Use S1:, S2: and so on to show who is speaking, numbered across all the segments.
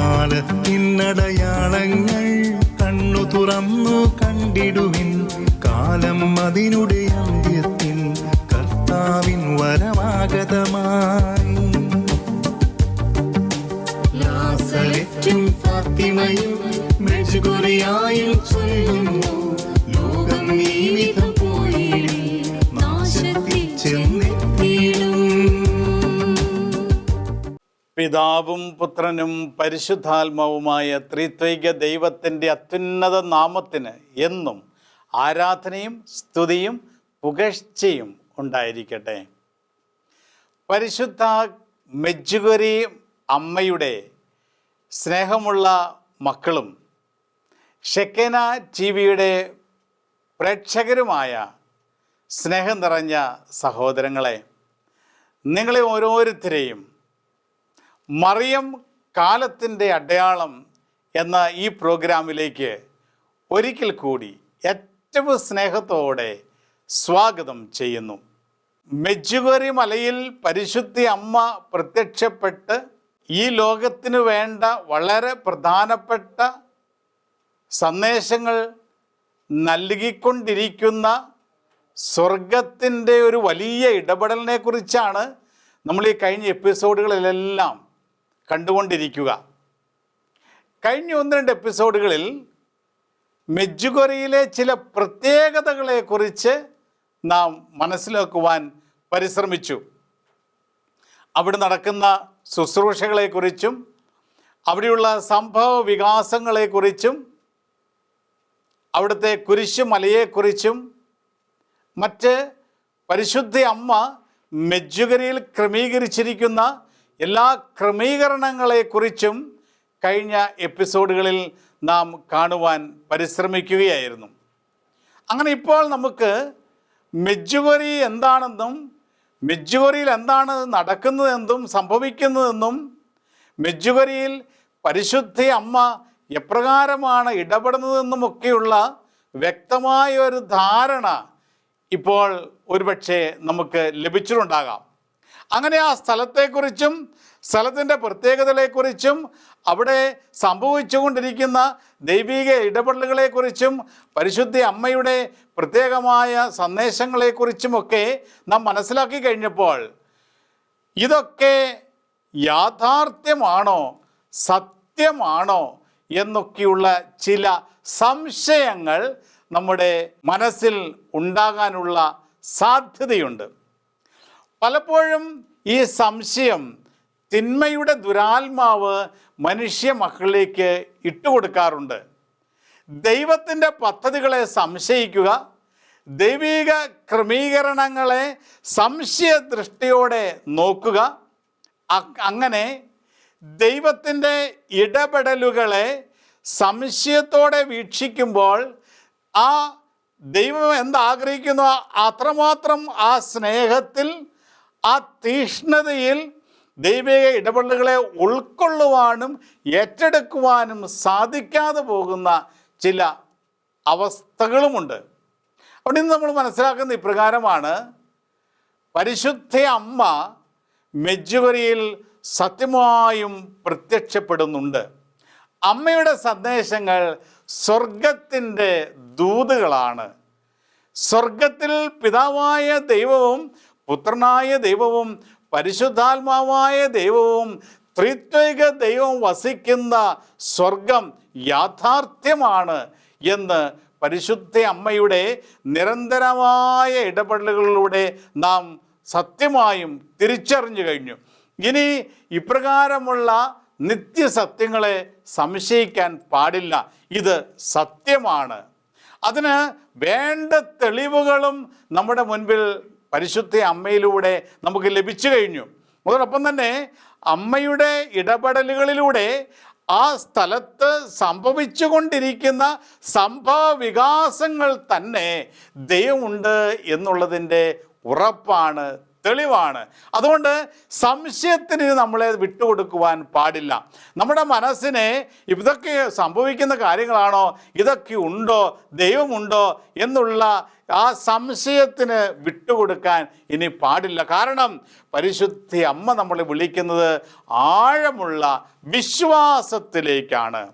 S1: കാലത്തിനടയാളങ്ങൾ കണ്ണു തുറന്നു കണ്ടിടുവിൻ. കാലം അതിനുടെ അന്ത്യത്തിൻ കർത്താവിൻ വരമാഗതമായി ഫാത്തിമയും മെഴുകുറിയായും ചൊല്ലുന്നു. ലോകം
S2: പിതാവും പുത്രനും പരിശുദ്ധാത്മാവുമായ ത്രിത്വൈക ദൈവത്തിന്റെ അത്യുന്നത നാമത്തിന് എന്നും ആരാധനയും സ്തുതിയും പുകഴ്ചയും ഉണ്ടായിരിക്കട്ടെ. പരിശുദ്ധ മെജ്ജുഗരി അമ്മയുടെ സ്നേഹമുള്ള മക്കളും ഷെക്കേന ടി വിയുടെ പ്രേക്ഷകരുമായ സ്നേഹം നിറഞ്ഞ സഹോദരങ്ങളെ നിങ്ങളെ ഓരോരുത്തരെയും മറിയം കാലത്തിന്റെ അടയാളം എന്ന ഈ പ്രോഗ്രാമിലേക്ക് ഒരിക്കൽ കൂടി ഏറ്റവും സ്നേഹത്തോടെ സ്വാഗതം ചെയ്യുന്നു. മെജ്ജുകരി മലയിൽ പരിശുദ്ധി അമ്മ പ്രത്യക്ഷപ്പെട്ട് ഈ ലോകത്തിനു വേണ്ട വളരെ പ്രധാനപ്പെട്ട സന്ദേശങ്ങൾ നൽകിക്കൊണ്ടിരിക്കുന്ന സ്വർഗത്തിന്റെ ഒരു വലിയ ഇടപെടലിനെ കുറിച്ചാണ് നമ്മൾ ഈ കഴിഞ്ഞ എപ്പിസോഡുകളിലെല്ലാം കണ്ടുകൊണ്ടിരിക്കുക. കഴിഞ്ഞ ഒന്ന് രണ്ട് എപ്പിസോഡുകളിൽ മെജ്ജുകൊരയിലെ ചില പ്രത്യേകതകളെക്കുറിച്ച് നാം മനസ്സിലാക്കുവാൻ പരിശ്രമിച്ചു. അവിടെ നടക്കുന്ന ശുശ്രൂഷകളെക്കുറിച്ചും അവിടെയുള്ള സംഭവ വികാസങ്ങളെക്കുറിച്ചും അവിടുത്തെ കുരിശുമലയെക്കുറിച്ചും മറ്റ് പരിശുദ്ധ അമ്മ മെജുകരിയിൽ ക്രമീകരിച്ചിരിക്കുന്ന എല്ലാ ക്രമീകരണങ്ങളെക്കുറിച്ചും കഴിഞ്ഞ എപ്പിസോഡുകളിൽ നാം കാണുവാൻ പരിശ്രമിക്കുകയായിരുന്നു. അങ്ങനെ ഇപ്പോൾ നമുക്ക് മെജുവറി എന്താണെന്നും മെജുവറിയിൽ എന്താണ് നടക്കുന്നതെന്നും സംഭവിക്കുന്നതെന്നും മെജുവറിയിൽ പരിശുദ്ധ അമ്മ എപ്രകാരമാണ് ഇടപെടുന്നതെന്നുമൊക്കെയുള്ള വ്യക്തമായ ഒരു ധാരണ ഇപ്പോൾ ഒരുപക്ഷെ നമുക്ക് ലഭിച്ചിട്ടുണ്ടാകാം. അങ്ങനെ ആ സ്ഥലത്തെക്കുറിച്ചും സ്ഥലത്തിന്റെ പ്രത്യേകതകളെക്കുറിച്ചും അവിടെ സംഭവിച്ചുകൊണ്ടിരിക്കുന്ന ദൈവിക ഇടപെടലുകളെക്കുറിച്ചും പരിശുദ്ധി അമ്മയുടെ പ്രത്യേകമായ സന്ദേശങ്ങളെക്കുറിച്ചുമൊക്കെ നാം മനസ്സിലാക്കി കഴിഞ്ഞപ്പോൾ ഇതൊക്കെ യാഥാർത്ഥ്യമാണോ സത്യമാണോ എന്നൊക്കെയുള്ള ചില സംശയങ്ങൾ നമ്മുടെ മനസ്സിൽ ഉണ്ടാകാനുള്ള സാധ്യതയുണ്ട്. പലപ്പോഴും ഈ സംശയം തിന്മയുടെ ദുരാത്മാവ് മനുഷ്യ മക്കളിലേക്ക് ഇട്ടുകൊടുക്കാറുണ്ട് ദൈവത്തിന്റെ പദ്ധതികളെ സംശയിക്കുക ദൈവിക ക്രമീകരണങ്ങളെ സംശയദൃഷ്ടിയോടെ നോക്കുക അങ്ങനെ ദൈവത്തിന്റെ ഇടപെടലുകളെ സംശയത്തോടെ വീക്ഷിക്കുമ്പോൾ ആ ദൈവം എന്താഗ്രഹിക്കുന്നു? അത്രമാത്രം ആ സ്നേഹത്തിൽ ആ തീഷ്ണതയിൽ ദൈവിക ഇടപെടലുകളെ ഉൾക്കൊള്ളുവാനും ഏറ്റെടുക്കുവാനും സാധിക്കാതെ പോകുന്ന ചില അവസ്ഥകളുമുണ്ട്. അവിടെ നിന്ന് നമ്മൾ മനസ്സിലാക്കുന്ന ഇപ്രകാരമാണ് പരിശുദ്ധ അമ്മ മെജ്ജുവരിയിൽ സത്യമായും പ്രത്യക്ഷപ്പെടുന്നുണ്ട്. അമ്മയുടെ സന്ദേശങ്ങൾ സ്വർഗത്തിന്റെ ദൂതുകളാണ്. സ്വർഗത്തിൽ പിതാവായ ദൈവവും പുത്രനായ ദൈവവും പരിശുദ്ധാത്മാവായ ദൈവവും ത്രിത്വിക ദൈവം വസിക്കുന്ന സ്വർഗം യാഥാർത്ഥ്യമാണ് എന്ന് പരിശുദ്ധ അമ്മയുടെ നിരന്തരമായ ഇടപെടലുകളിലൂടെ നാം സത്യമായും തിരിച്ചറിഞ്ഞു കഴിഞ്ഞു. ഇനി ഇപ്രകാരമുള്ള നിത്യസത്യങ്ങളെ സംശയിക്കാൻ പാടില്ല. ഇത് സത്യമാണ്. അതിന് വേണ്ട തെളിവുകളും നമ്മുടെ മുൻപിൽ പരിശുദ്ധ അമ്മയിലൂടെ നമുക്ക് ലഭിച്ചു കഴിഞ്ഞു. അതോടൊപ്പം തന്നെ അമ്മയുടെ ഇടപെടലുകളിലൂടെ ആ സ്ഥലത്ത് സംഭവിച്ചുകൊണ്ടിരിക്കുന്ന സംഭവ വികാസങ്ങൾ തന്നെ ദൈവമുണ്ട് എന്നുള്ളതിന്റെ ഉറപ്പാണ് തെളിവാണ്. അതുകൊണ്ട് സംശയത്തിന് നമ്മളെ വിട്ടുകൊടുക്കുവാൻ പാടില്ല. നമ്മുടെ മനസ്സിനെ ഇതൊക്കെ സംഭവിക്കുന്ന കാര്യങ്ങളാണോ? ഇതൊക്കെ ഉണ്ടോ? ദൈവമുണ്ടോ? എന്നുള്ള ആ സംശയത്തിന് വിട്ടുകൊടുക്കാൻ ഇനി പാടില്ല. കാരണം പരിശുദ്ധി അമ്മ നമ്മളെ വിളിക്കുന്നത് ആഴമുള്ള വിശ്വാസത്തിലേക്കാണ്.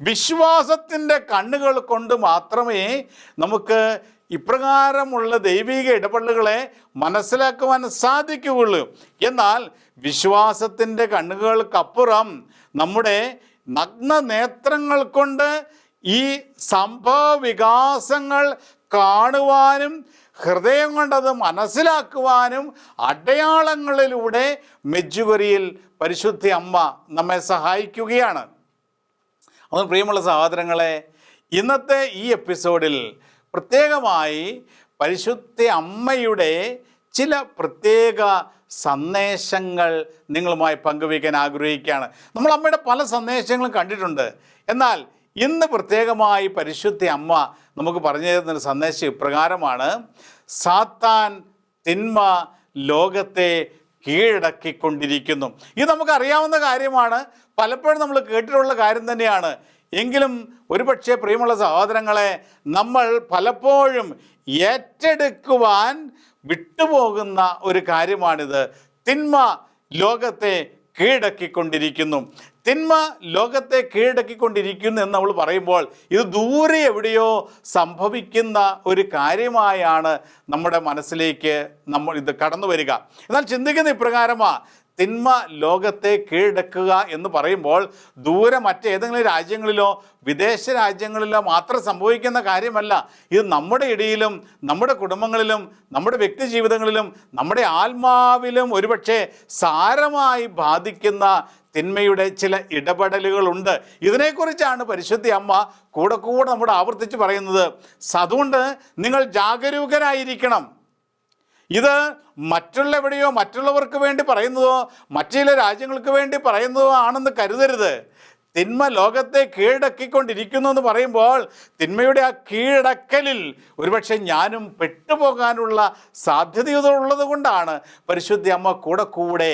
S2: വിശ്വാസത്തിന്റെ കണ്ണുകൾ കൊണ്ട് മാത്രമേ നമുക്ക് ഇപ്രകാരമുള്ള ദൈവിക ഇടപെടലുകളെ മനസ്സിലാക്കുവാൻ സാധിക്കുകയുള്ളൂ. എന്നാൽ വിശ്വാസത്തിന്റെ കണ്ണുകൾക്കപ്പുറം നമ്മുടെ നഗ്ന നേത്രങ്ങൾ കൊണ്ട് ഈ സംഭവ വികാസങ്ങൾ കാണുവാനും ഹൃദയം കൊണ്ടത് മനസ്സിലാക്കുവാനും അടയാളങ്ങളിലൂടെ മെജ്ജുകൊരിയിൽ പരിശുദ്ധി അമ്മ നമ്മെ സഹായിക്കുകയാണ്. അതുകൊണ്ട് പ്രിയമുള്ള സഹോദരങ്ങളെ ഇന്നത്തെ ഈ എപ്പിസോഡിൽ പ്രത്യേകമായി പരിശുദ്ധ അമ്മയുടെ ചില പ്രത്യേക സന്ദേശങ്ങൾ നിങ്ങളുമായി പങ്കുവയ്ക്കാൻ ആഗ്രഹിക്കുകയാണ്. നമ്മൾ അമ്മയുടെ പല സന്ദേശങ്ങളും കണ്ടിട്ടുണ്ട്. എന്നാൽ ഇന്ന് പ്രത്യേകമായി പരിശുദ്ധ അമ്മ നമുക്ക് പറഞ്ഞു തരുന്നൊരു സന്ദേശം ഇപ്രകാരമാണ്. സാത്താൻ തിന്മ ലോകത്തെ കീഴടക്കിക്കൊണ്ടിരിക്കുന്നു. ഇത് നമുക്കറിയാവുന്ന കാര്യമാണ്. പലപ്പോഴും നമ്മൾ കേട്ടിട്ടുള്ള കാര്യം തന്നെയാണ്. എങ്കിലും ഒരുപക്ഷെ പ്രിയമുള്ള സഹോദരങ്ങളെ നമ്മൾ പലപ്പോഴും ഏറ്റെടുക്കുവാൻ വിട്ടുപോകുന്ന ഒരു കാര്യമാണിത്. തിന്മ ലോകത്തെ കീഴടക്കിക്കൊണ്ടിരിക്കുന്നു. തിന്മ ലോകത്തെ കീഴടക്കിക്കൊണ്ടിരിക്കുന്നു എന്ന് നമ്മൾ പറയുമ്പോൾ ഇത് ദൂരെ എവിടെയോ സംഭവിക്കുന്ന ഒരു കാര്യമായാണ് നമ്മുടെ മനസ്സിലേക്ക് നമ്മൾ ഇത് കടന്നു വരിക എന്നാൽ ചിന്തിക്കുന്ന ഇപ്രകാരമാ തിന്മ ലോകത്തെ കീഴടക്കുക എന്ന് പറയുമ്പോൾ ദൂരെ മറ്റേതെങ്കിലും രാജ്യങ്ങളിലോ വിദേശ രാജ്യങ്ങളിലോ മാത്രം സംഭവിക്കുന്ന കാര്യമല്ല. ഇത് നമ്മുടെ ഇടയിലും നമ്മുടെ കുടുംബങ്ങളിലും നമ്മുടെ വ്യക്തി ജീവിതങ്ങളിലും നമ്മുടെ ആത്മാവിലും ഒരുപക്ഷെ സാരമായി ബാധിക്കുന്ന തിന്മയുടെ ചില ഇടപെടലുകളുണ്ട്. ഇതിനെക്കുറിച്ചാണ് പരിശുദ്ധി അമ്മ കൂടെ കൂടെ നമ്മുടെ ആവർത്തിച്ച് പറയുന്നത്. അതുകൊണ്ട് നിങ്ങൾ ജാഗരൂകരായിരിക്കണം. ഇത് മറ്റുള്ള എവിടെയോ മറ്റുള്ളവർക്ക് വേണ്ടി പറയുന്നതോ മറ്റു ചില രാജ്യങ്ങൾക്ക് വേണ്ടി പറയുന്നതോ ആണെന്ന് കരുതരുത്. തിന്മ ലോകത്തെ കീഴടക്കിക്കൊണ്ടിരിക്കുന്നു എന്ന് പറയുമ്പോൾ തിന്മയുടെ ആ കീഴടക്കലിൽ ഒരുപക്ഷെ ഞാനും പെട്ടുപോകാനുള്ള സാധ്യത ഉള്ളത് കൊണ്ടാണ്. പരിശുദ്ധി അമ്മ കൂടെ കൂടെ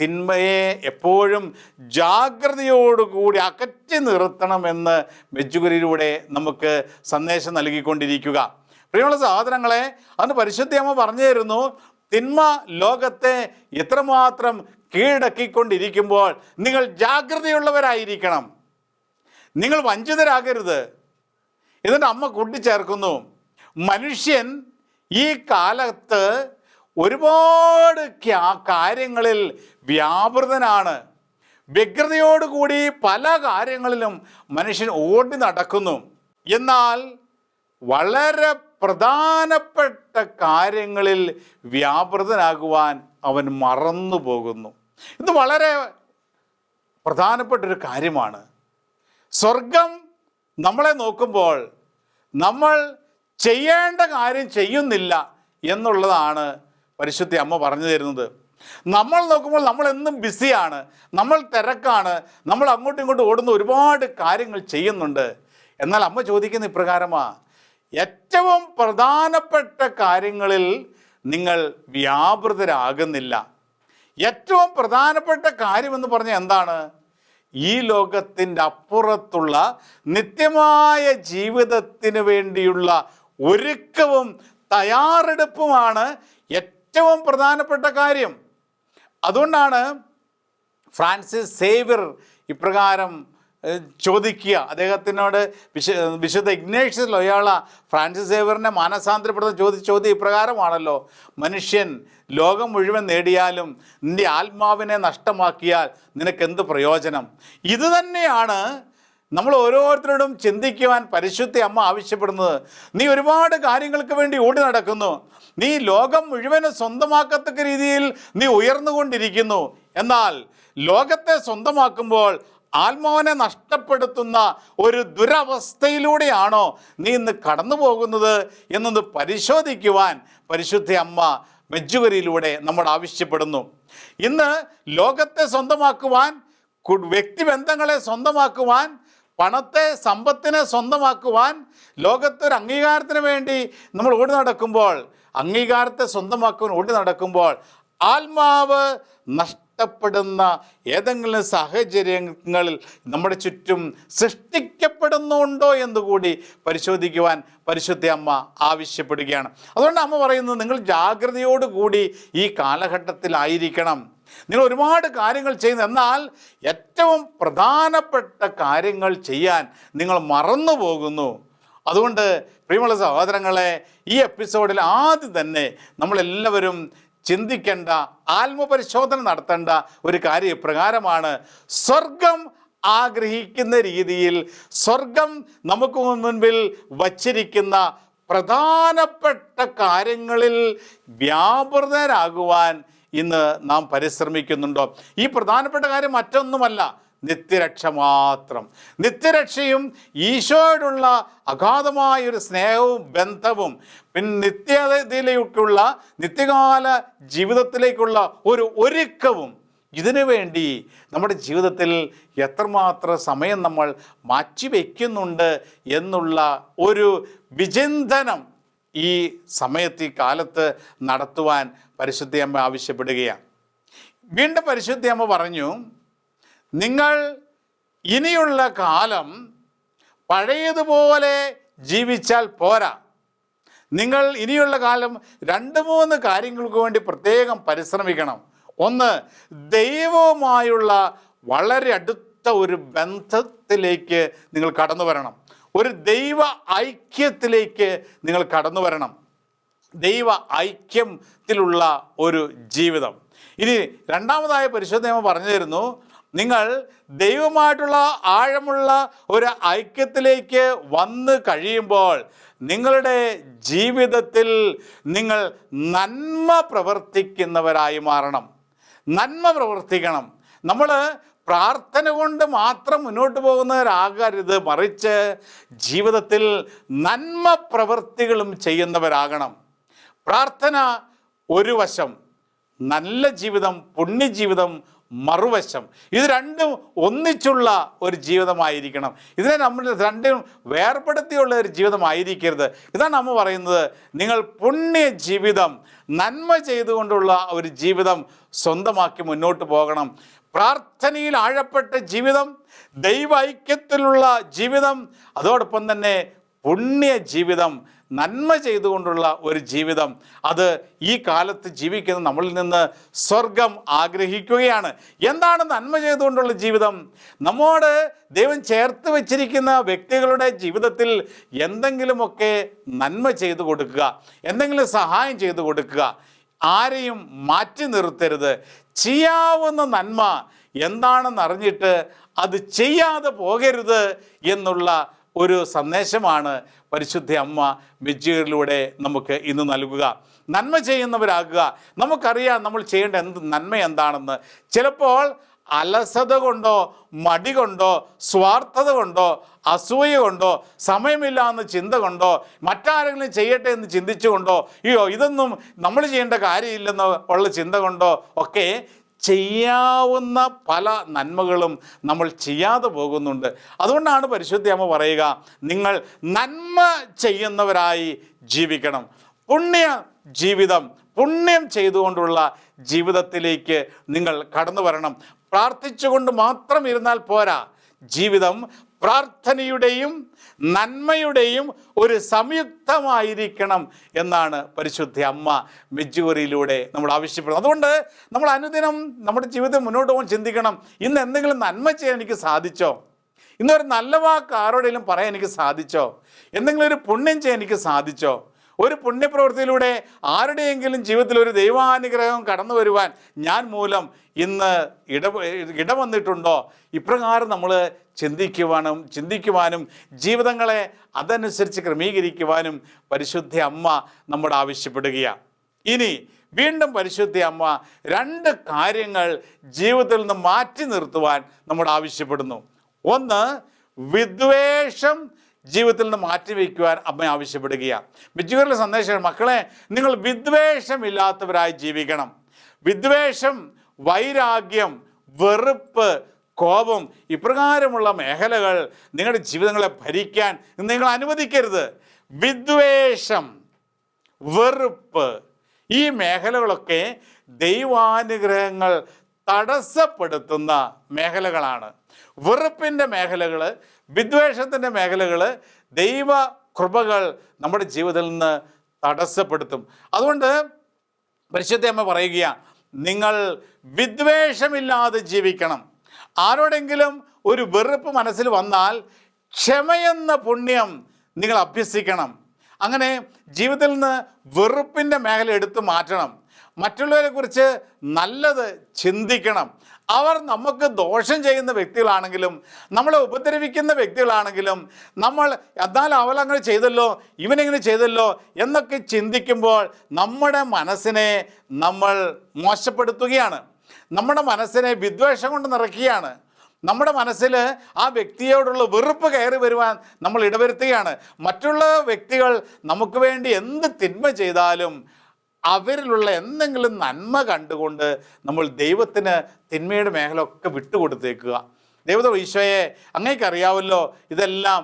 S2: തിന്മയെ എപ്പോഴും ജാഗ്രതയോടുകൂടി അകറ്റി നിർത്തണമെന്ന് മെജ്ജുകുരിയിലൂടെ നമുക്ക് സന്ദേശം നൽകിക്കൊണ്ടിരിക്കുക. പ്രിയമുള്ള സഹോദരങ്ങളെ അന്ന് പരിശുദ്ധി അമ്മ പറഞ്ഞു തരുന്നു തിന്മ ലോകത്തെ എത്രമാത്രം കീഴടക്കിക്കൊണ്ടിരിക്കുമ്പോൾ നിങ്ങൾ ജാഗ്രതയുള്ളവരായിരിക്കണം. നിങ്ങൾ വഞ്ചിതരാകരുത്. എന്നിട്ട് അമ്മ കൂട്ടിച്ചേർക്കുന്നു. മനുഷ്യൻ ഈ കാലത്ത് ഒരുപാട് കാര്യങ്ങളിൽ വ്യാപൃതനാണ്. വ്യഗ്രതയോടുകൂടി പല കാര്യങ്ങളിലും മനുഷ്യൻ ഓടി നടക്കുന്നു. എന്നാൽ വളരെ പ്രധാനപ്പെട്ട കാര്യങ്ങളിൽ വ്യാപൃതനാകുവാൻ അവൻ മറന്നു പോകുന്നു ഇത് വളരെ പ്രധാനപ്പെട്ടൊരു കാര്യമാണ്. സ്വർഗം നമ്മളെ നോക്കുമ്പോൾ നമ്മൾ ചെയ്യേണ്ട കാര്യം ചെയ്യുന്നില്ല എന്നുള്ളതാണ് പരിശുദ്ധി അമ്മ പറഞ്ഞു തരുന്നത്. നമ്മൾ നോക്കുമ്പോൾ നമ്മൾ എന്നും ബിസിയാണ് നമ്മൾ തിരക്കാണ് നമ്മൾ അങ്ങോട്ടും ഇങ്ങോട്ടും ഓടുന്ന ഒരുപാട് കാര്യങ്ങൾ ചെയ്യുന്നുണ്ട്. എന്നാൽ അമ്മ ചോദിക്കുന്ന ഇപ്രകാരമാ ഏറ്റവും പ്രധാനപ്പെട്ട കാര്യങ്ങളിൽ നിങ്ങൾ വ്യാപൃതരാകുന്നില്ല. ഏറ്റവും പ്രധാനപ്പെട്ട കാര്യമെന്ന് പറഞ്ഞാൽ എന്താണ്? ഈ ലോകത്തിന്റെ അപ്പുറത്തുള്ള നിത്യമായ ജീവിതത്തിന് വേണ്ടിയുള്ള ഒരുക്കവും തയ്യാറെടുപ്പുമാണ് ഏറ്റവും പ്രധാനപ്പെട്ട കാര്യം. അതുകൊണ്ടാണ് ഫ്രാൻസിസ് സേവിയർ ഇപ്രകാരം ചോദിക്കുക. അദ്ദേഹത്തിനോട് വിശ വിശുദ്ധ ഇഗ്നേഷ്യസ് ലൊയാള ഫ്രാൻസിസ് സേവറിനെ മാനസാന്തരപ്പെടുന്ന ചോദ്യ ചോദ്യം ഇപ്രകാരമാണല്ലോ. മനുഷ്യൻ ലോകം മുഴുവൻ നേടിയാലും നിന്റെ ആത്മാവിനെ നഷ്ടമാക്കിയാൽ നിനക്കെന്ത് പ്രയോജനം? ഇത് തന്നെയാണ് നമ്മൾ ഓരോരുത്തരോടും ചിന്തിക്കുവാൻ പരിശുദ്ധി അമ്മ ആവശ്യപ്പെടുന്നത്. നീ ഒരുപാട് കാര്യങ്ങൾക്ക് വേണ്ടി ഓടി നടക്കുന്നു. നീ ലോകം മുഴുവനും സ്വന്തമാക്കത്തക്ക രീതിയിൽ നീ ഉയർന്നുകൊണ്ടിരിക്കുന്നു. എന്നാൽ ലോകത്തെ സ്വന്തമാക്കുമ്പോൾ ആത്മാവിനെ നഷ്ടപ്പെടുത്തുന്ന ഒരു ദുരവസ്ഥയിലൂടെയാണോ നീ ഇന്ന് കടന്നു പോകുന്നത് എന്നൊന്ന് പരിശോധിക്കുവാൻ പരിശുദ്ധ അമ്മ മെജ്ജുവരിയിലൂടെ നമ്മൾ ആവശ്യപ്പെടുന്നു. ഇന്ന് ലോകത്തെ സ്വന്തമാക്കുവാൻ വ്യക്തിബന്ധങ്ങളെ സ്വന്തമാക്കുവാൻ പണത്തെ സമ്പത്തിനെ സ്വന്തമാക്കുവാൻ ലോകത്തൊരു അംഗീകാരത്തിന് വേണ്ടി നമ്മൾ ഓടി നടക്കുമ്പോൾ അംഗീകാരത്തെ സ്വന്തമാക്കുവാൻ ഓടി നടക്കുമ്പോൾ ആത്മാവ് നഷ്ടപ്പെടുന്ന ഏതെങ്കിലും സാഹചര്യങ്ങളിൽ നമ്മുടെ ചുറ്റും സൃഷ്ടിക്കപ്പെടുന്നുണ്ടോ എന്ന് കൂടി പരിശോധിക്കുവാൻ പരിശുദ്ധ അമ്മ ആവശ്യപ്പെടുകയാണ്. അതുകൊണ്ട് അമ്മ പറയുന്നത് നിങ്ങൾ ജാഗ്രതയോടുകൂടി ഈ കാലഘട്ടത്തിലായിരിക്കണം. നിങ്ങൾ ഒരുപാട് കാര്യങ്ങൾ ചെയ്യുന്നു. എന്നാൽ ഏറ്റവും പ്രധാനപ്പെട്ട കാര്യങ്ങൾ ചെയ്യാൻ നിങ്ങൾ മറന്നു പോകുന്നു അതുകൊണ്ട് പ്രിയമുള്ള സഹോദരങ്ങളെ ഈ എപ്പിസോഡിൽ ആദ്യം തന്നെ നമ്മളെല്ലാവരും ചിന്തിക്കേണ്ട ആത്മപരിശോധന നടത്തേണ്ട ഒരു കാര്യം ഇപ്രകാരമാണ്. സ്വർഗം ആഗ്രഹിക്കുന്ന രീതിയിൽ സ്വർഗം നമുക്ക് മുൻപിൽ വച്ചിരിക്കുന്ന പ്രധാനപ്പെട്ട കാര്യങ്ങളിൽ വ്യാപൃതരാകുവാൻ ഇന്ന് നാം പരിശ്രമിക്കുന്നുണ്ടോ? ഈ പ്രധാനപ്പെട്ട കാര്യം മറ്റൊന്നുമല്ല. നിത്യരക്ഷ മാത്രം നിത്യരക്ഷയും ഈശോയോടുള്ള അഗാധമായ ഒരു സ്നേഹവും ബന്ധവും പിന്നെ നിത്യതയിലേക്കുള്ള നിത്യകാല ജീവിതത്തിലേക്കുള്ള ഒരു ഒരുക്കവും ഇതിനു വേണ്ടി നമ്മുടെ ജീവിതത്തിൽ എത്രമാത്രം സമയം നമ്മൾ മാറ്റിവെക്കുന്നുണ്ട് എന്നുള്ള ഒരു വിചിന്തനം ഈ സമയത്ത് ഈ കാലത്ത് നടത്തുവാൻ പരിശുദ്ധയമ്മ ആവശ്യപ്പെടുകയാണ്. വീണ്ടും പരിശുദ്ധയമ്മ പറഞ്ഞു നിങ്ങൾ ഇനിയുള്ള കാലം പഴയതുപോലെ ജീവിച്ചാൽ പോരാ. നിങ്ങൾ ഇനിയുള്ള കാലം രണ്ട് മൂന്ന് കാര്യങ്ങൾക്ക് വേണ്ടി പ്രത്യേകം പരിശ്രമിക്കണം. ഒന്ന് ദൈവവുമായുള്ള വളരെ അടുത്ത ഒരു ബന്ധത്തിലേക്ക് നിങ്ങൾ കടന്നു വരണം. ഒരു ദൈവ ഐക്യത്തിലേക്ക് നിങ്ങൾ കടന്നു വരണം. ദൈവ ഐക്യത്തിലുള്ള ഒരു ജീവിതം. ഇനി രണ്ടാമതായ പരിശോധന പറഞ്ഞു തരുന്നു നിങ്ങൾ ദൈവമായിട്ടുള്ള ആഴമുള്ള ഒരു ഐക്യത്തിലേക്ക് വന്ന് കഴിയുമ്പോൾ നിങ്ങളുടെ ജീവിതത്തിൽ നിങ്ങൾ നന്മ പ്രവർത്തിക്കുന്നവരായി മാറണം. നന്മ പ്രവർത്തിക്കണം. നമ്മൾ പ്രാർത്ഥന കൊണ്ട് മാത്രം മുന്നോട്ട് പോകുന്നവരാകരുത്. മറിച്ച് ജീവിതത്തിൽ നന്മ പ്രവൃത്തികളും ചെയ്യുന്നവരാകണം. പ്രാർത്ഥന ഒരു വശം നല്ല ജീവിതം പുണ്യജീവിതം മറുവശം. ഇത് രണ്ടും ഒന്നിച്ചുള്ള ഒരു ജീവിതമായിരിക്കണം. ഇതിനെ നമ്മൾ രണ്ടും വേർപ്പെടുത്തിയുള്ള ഒരു ജീവിതമായിരിക്കരുത്. ഇതാണ് നമ്മൾ പറയുന്നത്. നിങ്ങൾ പുണ്യ ജീവിതം നന്മ ചെയ്തുകൊണ്ടുള്ള ഒരു ജീവിതം സ്വന്തമാക്കി മുന്നോട്ട് പോകണം. പ്രാർത്ഥനയിൽ ആഴപ്പെട്ട ജീവിതം ദൈവ ഐക്യത്തിലുള്ള ജീവിതം അതോടൊപ്പം തന്നെ പുണ്യ ജീവിതം നന്മ ചെയ്തുകൊണ്ടുള്ള ഒരു ജീവിതം. അത് ഈ കാലത്ത് ജീവിക്കുന്ന നമ്മളിൽ നിന്ന് സ്വർഗം ആഗ്രഹിക്കുകയാണ്. എന്താണ് നന്മ ചെയ്തുകൊണ്ടുള്ള ജീവിതം? നമ്മോട് ദൈവം ചേർത്ത് വച്ചിരിക്കുന്ന വ്യക്തികളുടെ ജീവിതത്തിൽ എന്തെങ്കിലുമൊക്കെ നന്മ ചെയ്തു കൊടുക്കുക. എന്തെങ്കിലും സഹായം ചെയ്തു കൊടുക്കുക. ആരെയും മാറ്റി നിർത്തരുത്. ചെയ്യാവുന്ന നന്മ എന്താണെന്നറിഞ്ഞിട്ട് അത് ചെയ്യാതെ പോകരുത് എന്നുള്ള ഒരു സന്ദേശമാണ് പരിശുദ്ധ അമ്മ മെജ്ജികളിലൂടെ നമുക്ക് ഇന്ന് നൽകുക. നന്മ ചെയ്യുന്നവരാകുക. നമുക്കറിയാം നമ്മൾ ചെയ്യേണ്ട എന്ത് നന്മ എന്താണെന്ന്. ചിലപ്പോൾ അലസത കൊണ്ടോ മടി കൊണ്ടോ സ്വാർത്ഥത കൊണ്ടോ അസൂയ കൊണ്ടോ സമയമില്ല എന്ന് ചിന്ത കൊണ്ടോ മറ്റാരെങ്കിലും ചെയ്യട്ടെ എന്ന് ചിന്തിച്ചുകൊണ്ടോ അയ്യോ ഇതൊന്നും നമ്മൾ ചെയ്യേണ്ട കാര്യമില്ലെന്ന് ഉള്ള ചിന്ത കൊണ്ടോ ഒക്കെ ചെയ്യാവുന്ന പല നന്മകളും നമ്മൾ ചെയ്യാതെ പോകുന്നുണ്ട്. അതുകൊണ്ടാണ് പരിശുദ്ധ അമ്മ പറയുക നിങ്ങൾ നന്മ ചെയ്യുന്നവരായി ജീവിക്കണം. പുണ്യ ജീവിതം പുണ്യം ചെയ്തുകൊണ്ടുള്ള ജീവിതത്തിലേക്ക് നിങ്ങൾ കടന്നു വരണം. പ്രാർത്ഥിച്ചുകൊണ്ട് മാത്രം ഇരുന്നാൽ പോരാ. ജീവിതം പ്രാർത്ഥനയുടെയും നന്മയുടെയും ഒരു സംയുക്തമായിരിക്കണം എന്നാണ് പരിശുദ്ധ അമ്മ മെജ്ജൂറിയിലൂടെ നമ്മൾ ആവശ്യപ്പെടുന്നത്. അതുകൊണ്ട് നമ്മൾ അനുദിനം നമ്മുടെ ജീവിതം മുന്നോട്ട് പോകാൻ ചിന്തിക്കണം. ഇന്ന് എന്തെങ്കിലും നന്മ ചെയ്യാൻ എനിക്ക് സാധിച്ചോ? ഇന്നൊരു നല്ല വാക്ക് ആരോടെങ്കിലും പറയാൻ എനിക്ക് സാധിച്ചോ? എന്തെങ്കിലും ഒരു പുണ്യം ചെയ്യാൻ എനിക്ക് സാധിച്ചോ? ഒരു പുണ്യപ്രവൃത്തിയിലൂടെ ആരുടെയെങ്കിലും ജീവിതത്തിൽ ഒരു ദൈവാനുഗ്രഹം കടന്നു വരുവാൻ ഞാൻ മൂലം ഇന്ന് ഇട ഇടവന്നിട്ടുണ്ടോ? ഇപ്രകാരം നമ്മൾ ചിന്തിക്കുവാനും ചിന്തിക്കുവാനും ജീവിതങ്ങളെ അതനുസരിച്ച് ക്രമീകരിക്കുവാനും പരിശുദ്ധ അമ്മ നമ്മോട് ആവശ്യപ്പെടുകയാണ് ഇനി വീണ്ടും പരിശുദ്ധ അമ്മ രണ്ട് കാര്യങ്ങൾ ജീവിതത്തിൽ നിന്ന് മാറ്റി നിർത്തുവാൻ നമ്മോട് ആവശ്യപ്പെടുന്നു. ഒന്ന് വിദ്വേഷം ജീവിതത്തിൽ നിന്ന് മാറ്റിവെക്കുവാൻ അമ്മ ആവശ്യപ്പെടുകയാണ്. മിച്ചുകരിലെ സന്ദേശം മക്കളെ നിങ്ങൾ വിദ്വേഷമില്ലാത്തവരായി ജീവിക്കണം. വിദ്വേഷം വൈരാഗ്യം വെറുപ്പ് കോപം ഇപ്രകാരമുള്ള മേഖലകൾ നിങ്ങളുടെ ജീവിതങ്ങളെ ഭരിക്കാൻ നിങ്ങൾ അനുവദിക്കരുത്. വിദ്വേഷം വെറുപ്പ് ഈ മേഖലകളൊക്കെ ദൈവാനുഗ്രഹങ്ങൾ തടസ്സപ്പെടുത്തുന്ന മേഖലകളാണ്. വെറുപ്പിന്റെ മേഖലകൾ വിദ്വേഷത്തിന്റെ മേഖലകൾ ദൈവ കൃപകൾ നമ്മുടെ ജീവിതത്തിൽ നിന്ന് തടസ്സപ്പെടുത്തും. അതുകൊണ്ട് പരിശുദ്ധയമ്മ പറയുകയാണ് നിങ്ങൾ വിദ്വേഷമില്ലാതെ ജീവിക്കണം. ആരോടെങ്കിലും ഒരു വെറുപ്പ് മനസ്സിൽ വന്നാൽ ക്ഷമയെന്ന പുണ്യം നിങ്ങൾ അഭ്യസിക്കണം. അങ്ങനെ ജീവിതത്തിൽ നിന്ന് വെറുപ്പിന്റെ മേഖല എടുത്തു മാറ്റണം. മറ്റുള്ളവരെ കുറിച്ച് നല്ലത് ചിന്തിക്കണം. അവർ നമുക്ക് ദോഷം ചെയ്യുന്ന വ്യക്തികളാണെങ്കിലും നമ്മളെ ഉപദ്രവിക്കുന്ന വ്യക്തികളാണെങ്കിലും നമ്മൾ എന്നാൽ അവളങ്ങനെ ചെയ്തല്ലോ ഇവനെങ്ങനെ ചെയ്തല്ലോ എന്നൊക്കെ ചിന്തിക്കുമ്പോൾ നമ്മുടെ മനസ്സിനെ നമ്മൾ മോശപ്പെടുത്തുകയാണ്. നമ്മുടെ മനസ്സിനെ വിദ്വേഷം കൊണ്ട് നിറയ്ക്കുകയാണ്. നമ്മുടെ മനസ്സിൽ ആ വ്യക്തിയോടുള്ള വെറുപ്പ് കയറി വരുവാൻ നമ്മൾ ഇടവരുത്തുകയാണ്. മറ്റുള്ള വ്യക്തികൾ നമുക്ക് വേണ്ടി എന്ത് തിന്മ ചെയ്താലും അവരിലുള്ള എന്തെങ്കിലും നന്മ കണ്ടുകൊണ്ട് നമ്മൾ ദൈവത്തിന് തിന്മയുടെ മേഖല ഒക്കെ വിട്ടുകൊടുത്തേക്കുക. ദൈവത ഈശോയെ അങ്ങേക്കറിയാവല്ലോ ഇതെല്ലാം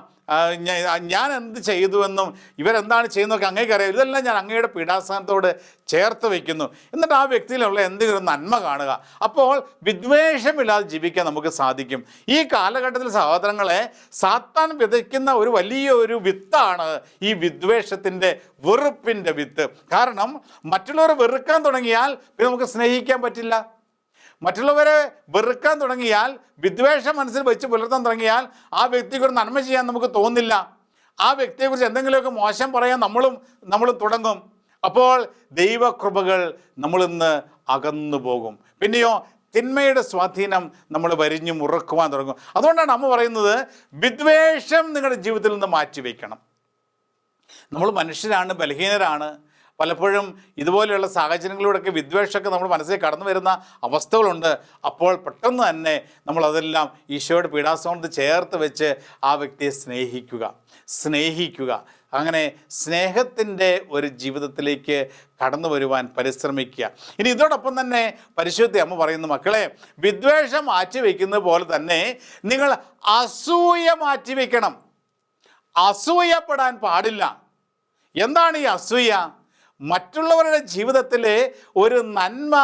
S2: ഞാൻ എന്ത് ചെയ്തുവെന്നും ഇവരെന്താണ് ചെയ്യുന്നതൊക്കെ അങ്ങേക്ക് അറിയാം. ഇതെല്ലാം ഞാൻ അങ്ങയുടെ പീഠാസ്ഥാനത്തോട് ചേർത്ത് വയ്ക്കുന്നു എന്നിട്ട് ആ വ്യക്തിയിലുള്ള എന്തെങ്കിലും നന്മ കാണുക. അപ്പോൾ വിദ്വേഷമില്ലാതെ ജീവിക്കാൻ നമുക്ക് സാധിക്കും. ഈ കാലഘട്ടത്തിൽ സഹോദരങ്ങളെ സാത്താൻ വിതയ്ക്കുന്ന ഒരു വലിയ ഒരു വിത്താണ് ഈ വിദ്വേഷത്തിന്റെ വെറുപ്പിന്റെ വിത്ത്. കാരണം മറ്റുള്ളവരെ വെറുക്കാൻ തുടങ്ങിയാൽ പിന്നെ നമുക്ക് സ്നേഹിക്കാൻ പറ്റില്ല. മറ്റുള്ളവരെ വെറുക്കാൻ തുടങ്ങിയാൽ വിദ്വേഷം മനസ്സിൽ വെച്ച് പുലർത്താൻ തുടങ്ങിയാൽ ആ വ്യക്തിക്കൊരു നന്മ ചെയ്യാൻ നമുക്ക് തോന്നില്ല. ആ വ്യക്തിയെക്കുറിച്ച് എന്തെങ്കിലുമൊക്കെ മോശം പറയാൻ നമ്മളും നമ്മൾ തുടങ്ങും. അപ്പോൾ ദൈവകൃപകൾ നമ്മളിന്ന് അകന്നു പോകും. പിന്നെയോ തിന്മയുടെ സ്വാധീനം നമ്മൾ വരിഞ്ഞു മുറക്കുവാൻ തുടങ്ങും. അതുകൊണ്ടാണ് അമ്മ പറയുന്നത് വിദ്വേഷം നിങ്ങളുടെ ജീവിതത്തിൽ നിന്ന് മാറ്റിവെക്കണം. നമ്മൾ മനുഷ്യരാണ് ബലഹീനരാണ്. പലപ്പോഴും ഇതുപോലെയുള്ള സാഹചര്യങ്ങളിലൂടെയൊക്കെ വിദ്വേഷമൊക്കെ നമ്മൾ മനസ്സിൽ കടന്നു വരുന്ന അവസ്ഥകളുണ്ട്. അപ്പോൾ പെട്ടെന്ന് തന്നെ നമ്മളതെല്ലാം ഈശോയുടെ പീഡാസനോട് ചേർത്ത് വെച്ച് ആ വ്യക്തിയെ സ്നേഹിക്കുക. സ്നേഹിക്കുക. അങ്ങനെ സ്നേഹത്തിന്റെ ഒരു ജീവിതത്തിലേക്ക് കടന്നു വരുവാൻ പരിശ്രമിക്കുക. ഇനി ഇതോടൊപ്പം തന്നെ പരിശുദ്ധി അമ്മ പറയുന്നു മക്കളെ വിദ്വേഷം മാറ്റിവെക്കുന്നത് പോലെ തന്നെ നിങ്ങൾ അസൂയ മാറ്റിവെക്കണം. അസൂയപ്പെടാൻ പാടില്ല. എന്താണ് ഈ അസൂയ? മറ്റുള്ളവരുടെ ജീവിതത്തിലെ ഒരു നന്മ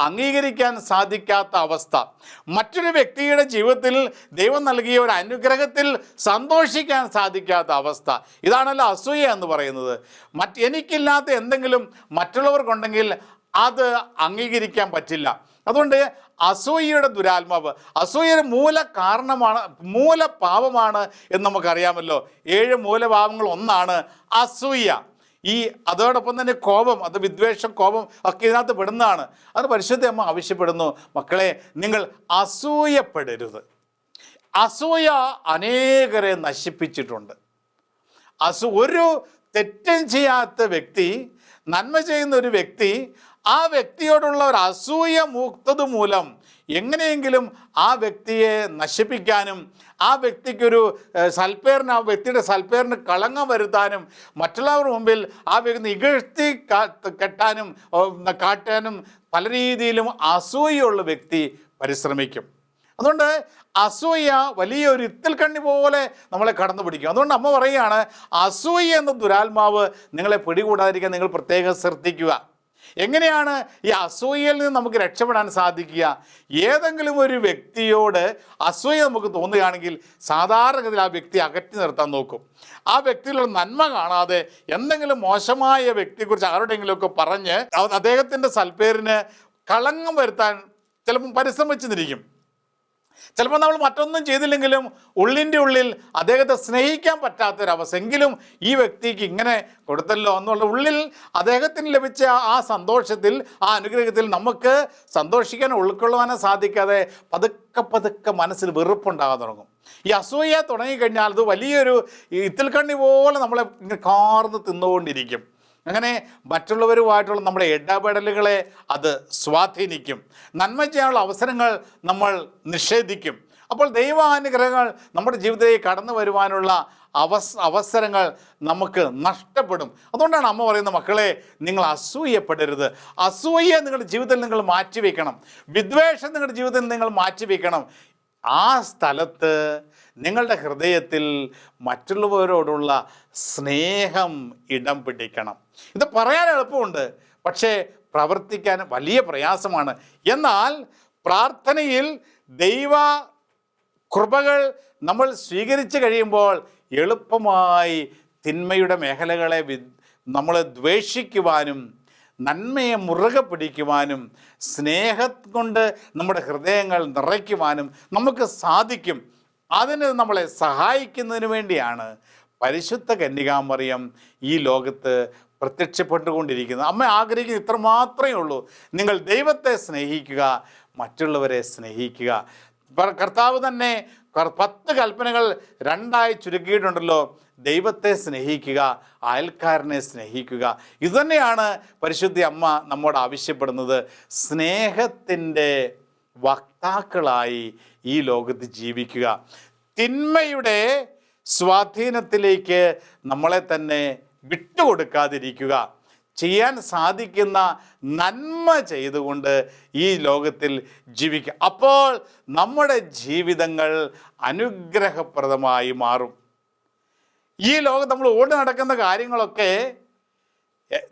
S2: അംഗീകരിക്കാൻ സാധിക്കാത്ത അവസ്ഥ. മറ്റൊരു വ്യക്തിയുടെ ജീവിതത്തിൽ ദൈവം നൽകിയ ഒരു അനുഗ്രഹത്തിൽ സന്തോഷിക്കാൻ സാധിക്കാത്ത അവസ്ഥ. ഇതാണല്ലോ അസൂയ എന്ന് പറയുന്നത്. മറ്റ് എനിക്കില്ലാത്ത എന്തെങ്കിലും മറ്റുള്ളവർക്കുണ്ടെങ്കിൽ അത് അംഗീകരിക്കാൻ പറ്റില്ല. അതുകൊണ്ട് അസൂയയുടെ ദുരാത്മാവ് അസൂയയുടെ മൂല കാരണമാണ് മൂല പാപമാണ് എന്ന് നമുക്കറിയാമല്ലോ. ഏഴ് മൂലപാപങ്ങൾ ഒന്നാണ് അസൂയ. ഈ അതോടൊപ്പം തന്നെ കോപം അത് വിദ്വേഷം കോപം ഒക്കെ ഇതിനകത്ത് പെടുന്നതാണ്. അത് പരിശുദ്ധ അമ്മ ആവശ്യപ്പെടുന്നു. മക്കളെ നിങ്ങൾ അസൂയപ്പെടരുത്. അസൂയ അനേകരെ നശിപ്പിച്ചിട്ടുണ്ട്. അസു ഒരു തെറ്റും ചെയ്യാത്ത വ്യക്തി നന്മ ചെയ്യുന്ന ഒരു വ്യക്തി ആ വ്യക്തിയോടുള്ള ഒരു അസൂയ മൂക്തത് മൂലം എങ്ങനെയെങ്കിലും ആ വ്യക്തിയെ നശിപ്പിക്കാനും ആ വ്യക്തിക്കൊരു സൽപ്പേറിന് ആ വ്യക്തിയുടെ സൽപ്പേറിന് കളങ്കം വരുത്താനും മറ്റുള്ളവരുടെ മുമ്പിൽ ആ വ്യക്തി നികഴ്ത്തി കെട്ടാനും കാട്ടാനും പല രീതിയിലും അസൂയുള്ള വ്യക്തി പരിശ്രമിക്കും. അതുകൊണ്ട് അസൂയ വലിയൊരു ഇത്തിൽ കണ്ണി പോലെ നമ്മളെ കടന്നു പിടിക്കും. അതുകൊണ്ട് അമ്മ പറയുകയാണ് അസൂയ എന്ന ദുരാത്മാവ് നിങ്ങളെ പിടികൂടാതിരിക്കാൻ നിങ്ങൾ പ്രത്യേകം ശ്രദ്ധിക്കുക. എങ്ങനെയാണ് ഈ അസൂയയിൽ നിന്ന് നമുക്ക് രക്ഷപ്പെടാൻ സാധിക്കുക? ഏതെങ്കിലും ഒരു വ്യക്തിയോട് അസൂയ നമുക്ക് തോന്നുകയാണെങ്കിൽ സാധാരണഗതിയിൽ ആ വ്യക്തി അകറ്റി നിർത്താൻ നോക്കും. ആ വ്യക്തിയിലുള്ള നന്മ കാണാതെ എന്തെങ്കിലും മോശമായ വ്യക്തിയെക്കുറിച്ച് ആരുടെയെങ്കിലുമൊക്കെ പറഞ്ഞ് അദ്ദേഹത്തിന്റെ സൽപ്പേരിന് കളങ്കം വരുത്താൻ ചിലപ്പം പരിശ്രമിച്ചെന്നിരിക്കും ചിലപ്പോൾ നമ്മൾ മറ്റൊന്നും ചെയ്തില്ലെങ്കിലും ഉള്ളിന്റെ ഉള്ളിൽ അദ്ദേഹത്തെ സ്നേഹിക്കാൻ പറ്റാത്തൊരവസ്ഥ എങ്കിലും ഈ വ്യക്തിക്ക് ഇങ്ങനെ കൊടുത്തല്ലോ എന്നുള്ള ഉള്ളിൽ അദ്ദേഹത്തിന് ലഭിച്ച ആ സന്തോഷത്തിൽ ആ അനുഗ്രഹത്തിൽ നമുക്ക് സന്തോഷിക്കാൻ ഉൾക്കൊള്ളുവാനോ സാധിക്കാതെ പതുക്കെ പതുക്കെ മനസ്സിൽ വെറുപ്പുണ്ടാകാൻ തുടങ്ങും. ഈ അസൂയ തുടങ്ങിക്കഴിഞ്ഞാൽ അത് വലിയൊരു ഇത്തിൽ കണ്ണി പോലെ നമ്മളെ ഇങ്ങനെ കാർന്ന് തിന്നുകൊണ്ടിരിക്കും. അങ്ങനെ മറ്റുള്ളവരുമായിട്ടുള്ള നമ്മുടെ ഇടപെടലുകളെ അത് സ്വാധീനിക്കും. നന്മ ചെയ്യാനുള്ള അവസരങ്ങൾ നമ്മൾ നിഷേധിക്കും. അപ്പോൾ ദൈവാനുഗ്രഹങ്ങൾ നമ്മുടെ ജീവിതത്തിൽ കടന്നു വരുവാനുള്ള അവസ് അവസരങ്ങൾ നമുക്ക് നഷ്ടപ്പെടും. അതുകൊണ്ടാണ് അമ്മ പറയുന്ന മക്കളെ നിങ്ങൾ അസൂയപ്പെടരുത്. അസൂയ നിങ്ങളുടെ ജീവിതത്തിൽ നിങ്ങൾ മാറ്റിവെക്കണം. വിദ്വേഷം നിങ്ങളുടെ ജീവിതത്തിൽ നിങ്ങൾ മാറ്റിവെക്കണം. ആ സ്ഥലത്ത് നിങ്ങളുടെ ഹൃദയത്തിൽ മറ്റുള്ളവരോടുള്ള സ്നേഹം ഇടം പിടിക്കണം. ഇത് പറയാൻ എളുപ്പമുണ്ട്. പക്ഷേ പ്രവർത്തിക്കാൻ വലിയ പ്രയാസമാണ്. എന്നാൽ പ്രാർത്ഥനയിൽ ദൈവ കൃപകൾ നമ്മൾ സ്വീകരിച്ചു കഴിയുമ്പോൾ എളുപ്പമായി തിന്മയുടെ മേഖലകളെ നമ്മൾ ദ്വേഷിക്കുവാനും നന്മയെ മുറുകെ പിടിക്കുവാനും സ്നേഹം കൊണ്ട് നമ്മുടെ ഹൃദയങ്ങൾ നിറയ്ക്കുവാനും നമുക്ക് സാധിക്കും. അതിന് നമ്മളെ സഹായിക്കുന്നതിന് വേണ്ടിയാണ് പരിശുദ്ധ കന്യകാമറിയം ഈ ലോകത്ത് പ്രത്യക്ഷപ്പെട്ടുകൊണ്ടിരിക്കുന്നത്. അമ്മ ആഗ്രഹിക്കുന്നത് ഇത്ര മാത്രമേ ഉള്ളൂ. നിങ്ങൾ ദൈവത്തെ സ്നേഹിക്കുക മറ്റുള്ളവരെ സ്നേഹിക്കുക. കർത്താവ് തന്നെ പത്ത് കൽപ്പനകൾ രണ്ടായി ചുരുക്കിയിട്ടുണ്ടല്ലോ. ദൈവത്തെ സ്നേഹിക്കുക അയൽക്കാരനെ സ്നേഹിക്കുക. ഇതുതന്നെയാണ് പരിശുദ്ധി അമ്മ നമ്മോട് ആവശ്യപ്പെടുന്നത്. സ്നേഹത്തിന്റെ വക്താക്കളായി ഈ ലോകത്ത് ജീവിക്കുക. തിന്മയുടെ സ്വാധീനത്തിലേക്ക് നമ്മളെ തന്നെ വിട്ടുകൊടുക്കാതിരിക്കുക. ചെയ്യാൻ സാധിക്കുന്ന നന്മ ചെയ്തുകൊണ്ട് ഈ ലോകത്തിൽ ജീവിക്കുക അപ്പോൾ നമ്മുടെ ജീവിതങ്ങൾ അനുഗ്രഹപ്രദമായി മാറും. ഈ ലോകത്ത് നമ്മൾ ഓടി നടക്കുന്ന കാര്യങ്ങളൊക്കെ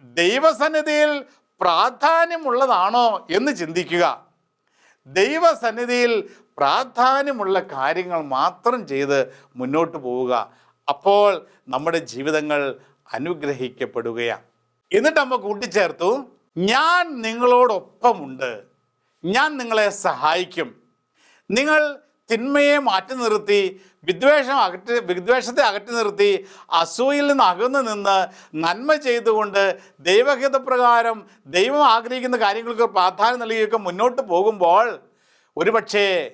S2: ദൈവസന്നിധിയിൽ പ്രാധാന്യമുള്ളതാണോ എന്ന് ചിന്തിക്കുക. ദൈവസന്നിധിയിൽ പ്രാധാന്യമുള്ള കാര്യങ്ങൾ മാത്രം ചെയ്ത് മുന്നോട്ട് പോവുക. അപ്പോൾ നമ്മുടെ ജീവിതങ്ങൾ അനുഗ്രഹിക്കപ്പെടുകയാണ്. എന്നിട്ട് അമ്മ കൂട്ടിച്ചേർത്തു ഞാൻ നിങ്ങളോടൊപ്പമുണ്ട്. ഞാൻ നിങ്ങളെ സഹായിക്കും. നിങ്ങൾ തിന്മയെ മാറ്റി നിർത്തി വിദ്വേഷം അകറ്റി വിദ്വേഷത്തെ അകറ്റി നിർത്തി അസൂയിൽ നിന്ന് അകന്നു നിന്ന് നന്മ ചെയ്തുകൊണ്ട് ദൈവഹിതപ്രകാരം ദൈവം ആഗ്രഹിക്കുന്ന കാര്യങ്ങൾക്ക് പ്രാധാന്യം നൽകിയൊക്കെ മുന്നോട്ട് പോകുമ്പോൾ ഒരുപക്ഷേ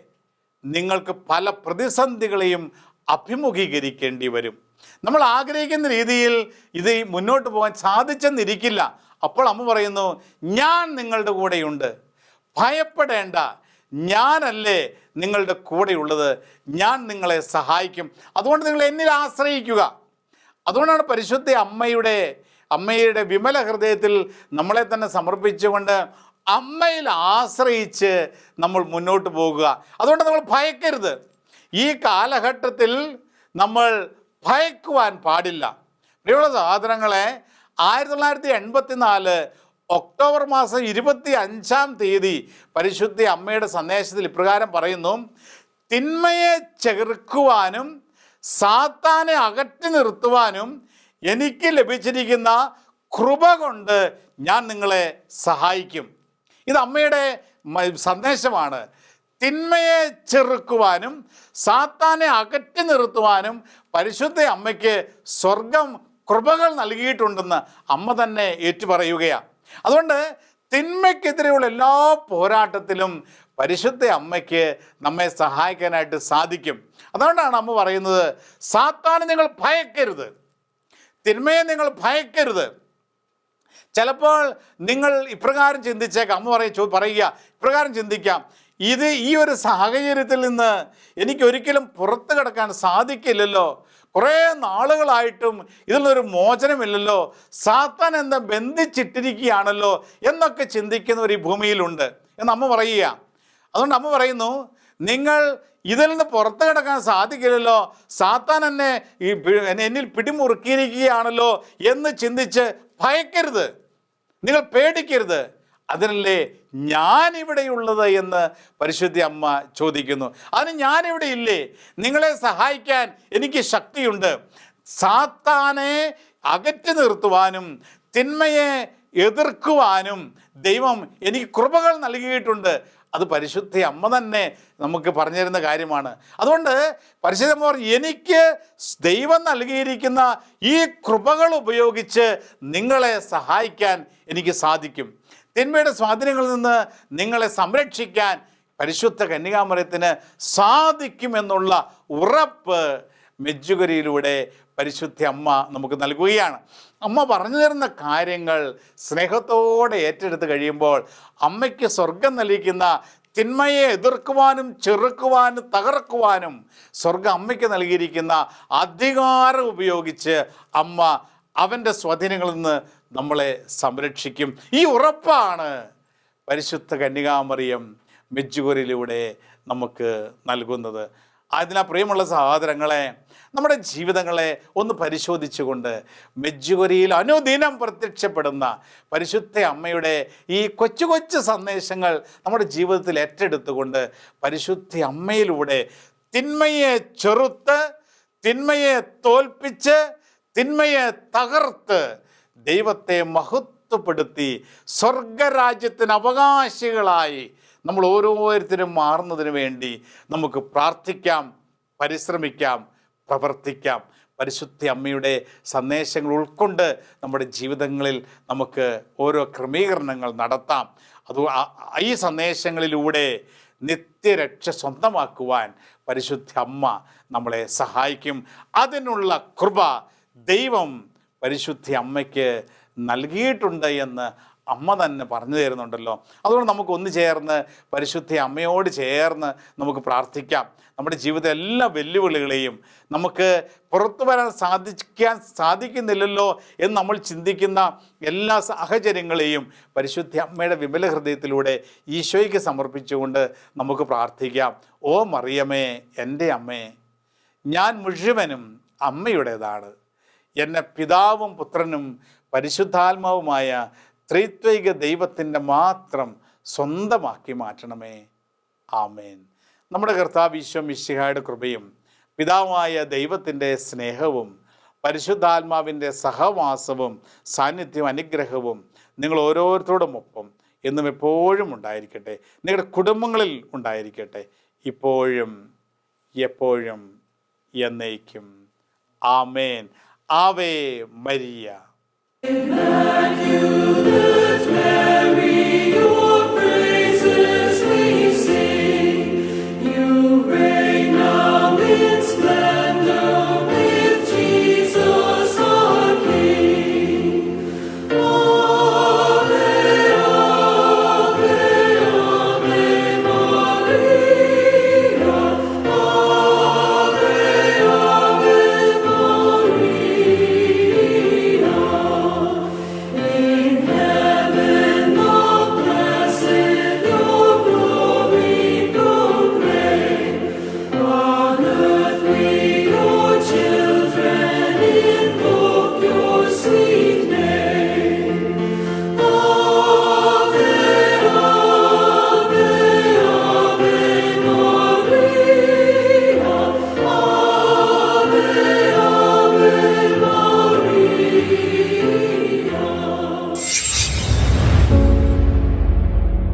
S2: നിങ്ങൾക്ക് പല പ്രതിസന്ധികളെയും അഭിമുഖീകരിക്കേണ്ടി വരും. നമ്മൾ ആഗ്രഹിക്കുന്ന രീതിയിൽ ഇത് മുന്നോട്ട് പോകാൻ സാധിച്ചെന്നിരിക്കില്ല. അപ്പോൾ അമ്മ പറയുന്നു ഞാൻ നിങ്ങളുടെ കൂടെയുണ്ട്. ഭയപ്പെടേണ്ട. ഞാനല്ലേ നിങ്ങളുടെ കൂടെയുള്ളത്. ഞാൻ നിങ്ങളെ സഹായിക്കും. അതുകൊണ്ട് നിങ്ങൾ എന്നിൽ ആശ്രയിക്കുക. അതുകൊണ്ടാണ് പരിശുദ്ധ അമ്മയുടെ അമ്മയുടെ വിമല ഹൃദയത്തിൽ നമ്മളെ തന്നെ സമർപ്പിച്ചുകൊണ്ട് അമ്മയിൽ ആശ്രയിച്ച് നമ്മൾ മുന്നോട്ട് പോകുക. അതുകൊണ്ട് നമ്മൾ ഭയക്കരുത്. ഈ കാലഘട്ടത്തിൽ നമ്മൾ ഭയക്കുവാൻ പാടില്ല. പ്രിയമുള്ള സഹോദരങ്ങളെ ആയിരത്തി തൊള്ളായിരത്തി എൺപത്തി നാല് ഒക്ടോബർ മാസം ഇരുപത്തി അഞ്ചാം തീയതി പരിശുദ്ധി അമ്മയുടെ സന്ദേശത്തിൽ ഇപ്രകാരം പറയുന്നു തിന്മയെ ചെറുക്കുവാനും സാത്താനെ അകറ്റി നിർത്തുവാനും എനിക്ക് ലഭിച്ചിരിക്കുന്ന കൃപ കൊണ്ട് ഞാൻ നിങ്ങളെ സഹായിക്കും. ഇത് അമ്മയുടെ സന്ദേശമാണ്. തിന്മയെ ചെറുക്കുവാനും സാത്താനെ അകറ്റി നിർത്തുവാനും പരിശുദ്ധ അമ്മയ്ക്ക് സ്വർഗം കൃപകൾ നൽകിയിട്ടുണ്ടെന്ന് അമ്മ തന്നെ ഏറ്റുപറയുകയാണ് അതുകൊണ്ട് തിന്മയ്ക്കെതിരെയുള്ള എല്ലാ പോരാട്ടത്തിലും പരിശുദ്ധ അമ്മയ്ക്ക് നമ്മെ സഹായിക്കാനായിട്ട് സാധിക്കും. അതുകൊണ്ടാണ് അമ്മ പറയുന്നത് സാത്താനെ നിങ്ങൾ ഭയക്കരുത്. തിന്മയെ നിങ്ങൾ ഭയക്കരുത്. ചിലപ്പോൾ നിങ്ങൾ ഇപ്രകാരം ചിന്തിച്ചേക്കാം. അമ്മ പറയും പറയുക. ഇപ്രകാരം ചിന്തിക്കാം. ഇത് ഈ ഒരു സാഹചര്യത്തിൽ നിന്ന് എനിക്ക് ഒരിക്കലും പുറത്തു കിടക്കാൻ സാധിക്കില്ലല്ലോ. കുറേ നാളുകളായിട്ടും ഇതിലൊരു മോചനമില്ലല്ലോ. സാത്താൻ എന്താ ബന്ധിച്ചിട്ടിരിക്കുകയാണല്ലോ എന്നൊക്കെ ചിന്തിക്കുന്നവർ ഈ ഭൂമിയിലുണ്ട്. എന്ന് അമ്മ പറയുക. അതുകൊണ്ട് അമ്മ പറയുന്നു നിങ്ങൾ ഇതിൽ നിന്ന് പുറത്തു കിടക്കാൻ സാധിക്കില്ലല്ലോ. സാത്താൻ എന്നെ ഈ എന്നിൽ പിടിമുറുക്കിയിരിക്കുകയാണല്ലോ എന്ന് ചിന്തിച്ച് ഭയക്കരുത്. നിങ്ങൾ പേടിക്കരുത്. അതിനല്ലേ ഞാനിവിടെയുള്ളത് എന്ന് പരിശുദ്ധി അമ്മ ചോദിക്കുന്നു. അതിന് ഞാനിവിടെ ഇല്ലേ? നിങ്ങളെ സഹായിക്കാൻ എനിക്ക് ശക്തിയുണ്ട്. സാത്താനെ അകറ്റി നിർത്തുവാനും തിന്മയെ എതിർക്കുവാനും ദൈവം എനിക്ക് കൃപകൾ നൽകിയിട്ടുണ്ട്. അത് പരിശുദ്ധി അമ്മ തന്നെ നമുക്ക് പറഞ്ഞു തരുന്ന കാര്യമാണ്. അതുകൊണ്ട് പരിശുദ്ധമ്മ പറഞ്ഞു എനിക്ക് ദൈവം നൽകിയിരിക്കുന്ന ഈ കൃപകൾ ഉപയോഗിച്ച് നിങ്ങളെ സഹായിക്കാൻ എനിക്ക് സാധിക്കും. തിന്മയുടെ സ്വാധീനങ്ങളിൽ നിന്ന് നിങ്ങളെ സംരക്ഷിക്കാൻ പരിശുദ്ധ കന്യകാമരത്തിന് സാധിക്കുമെന്നുള്ള ഉറപ്പ് മെജ്ജുകരിയിലൂടെ പരിശുദ്ധ അമ്മ നമുക്ക് നൽകുകയാണ്. അമ്മ പറഞ്ഞു തരുന്ന കാര്യങ്ങൾ സ്നേഹത്തോടെ ഏറ്റെടുത്ത് കഴിയുമ്പോൾ അമ്മയ്ക്ക് സ്വർഗം നൽകിക്കുന്ന തിന്മയെ എതിർക്കുവാനും ചെറുക്കുവാനും തകർക്കുവാനും സ്വർഗം അമ്മയ്ക്ക് നൽകിയിരിക്കുന്ന അധികാരം ഉപയോഗിച്ച് അമ്മ അവന്റെ സ്വാധീനങ്ങളിൽ നിന്ന് നമ്മളെ സംരക്ഷിക്കും. ഈ ഉറപ്പാണ് പരിശുദ്ധ കന്യകാമറിയം മെജ്ജുകൊരിലൂടെ നമുക്ക് നൽകുന്നത്. അതിനാ പ്രിയമുള്ള സഹോദരങ്ങളെ നമ്മുടെ ജീവിതങ്ങളെ ഒന്ന് പരിശോധിച്ചുകൊണ്ട് മെജ്ജുകൊരിയിൽ അനുദിനം പ്രത്യക്ഷപ്പെടുന്ന പരിശുദ്ധ അമ്മയുടെ ഈ കൊച്ചു കൊച്ചു സന്ദേശങ്ങൾ നമ്മുടെ ജീവിതത്തിൽ ഏറ്റെടുത്തുകൊണ്ട് പരിശുദ്ധ അമ്മയിലൂടെ തിന്മയെ ചെറുത്ത് തിന്മയെ തോൽപ്പിച്ച് തിന്മയെ തകർത്ത് ദൈവത്തെ മഹത്വപ്പെടുത്തി സ്വർഗരാജ്യത്തിന് അവകാശികളായി നമ്മൾ ഓരോരുത്തരും മാറുന്നതിന് വേണ്ടി നമുക്ക് പ്രാർത്ഥിക്കാം പരിശ്രമിക്കാം പ്രവർത്തിക്കാം. പരിശുദ്ധി അമ്മയുടെ സന്ദേശങ്ങൾ ഉൾക്കൊണ്ട് നമ്മുടെ ജീവിതങ്ങളിൽ നമുക്ക് ഓരോ ക്രമീകരണങ്ങൾ നടത്താം. അത് ഈ സന്ദേശങ്ങളിലൂടെ നിത്യരക്ഷ സ്വന്തമാക്കുവാൻ പരിശുദ്ധ അമ്മ നമ്മളെ സഹായിക്കും. അതിനുള്ള കൃപ ദൈവം പരിശുദ്ധ അമ്മയ്ക്ക് നൽകിയിട്ടുണ്ട് എന്ന് അമ്മ തന്നെ പറഞ്ഞു തരുന്നുണ്ടല്ലോ. അതുകൊണ്ട് നമുക്ക് ഒന്ന് ചേർന്ന് പരിശുദ്ധി അമ്മയോട് ചേർന്ന് നമുക്ക് പ്രാർത്ഥിക്കാം. നമ്മുടെ ജീവിത എല്ലാ വെല്ലുവിളികളെയും നമുക്ക് പുറത്തു വരാൻ സാധിക്കാൻ സാധിക്കുന്നില്ലല്ലോ എന്ന് നമ്മൾ ചിന്തിക്കുന്ന എല്ലാ സാഹചര്യങ്ങളെയും പരിശുദ്ധി അമ്മയുടെ വിമല ഹൃദയത്തിലൂടെ ഈശോയ്ക്ക് സമർപ്പിച്ചുകൊണ്ട് നമുക്ക് പ്രാർത്ഥിക്കാം. ഓ മറിയമേ എന്റെ അമ്മേ ഞാൻ മുഴുവനും അമ്മയുടേതാണ്. എന്നെ പിതാവും പുത്രനും പരിശുദ്ധാത്മാവുമായ ത്രിത്വൈക ദൈവത്തിന്റെ മാത്രം സ്വന്തമാക്കി മാറ്റണമേ. ആമേൻ. നമ്മുടെ കർത്താവ് ഈശ്വം മിശിഹായുടെ കൃപയും പിതാവായ ദൈവത്തിന്റെ സ്നേഹവും പരിശുദ്ധാത്മാവിന്റെ സഹവാസവും സാന്നിധ്യവും അനുഗ്രഹവും നിങ്ങൾ ഓരോരുത്തരോടും ഒപ്പം എന്നും എപ്പോഴും ഉണ്ടായിരിക്കട്ടെ. നിങ്ങളുടെ കുടുംബങ്ങളിൽ ഉണ്ടായിരിക്കട്ടെ. ഇപ്പോഴും എപ്പോഴും എന്നേക്കും. ആമേൻ.
S3: Ave Maria.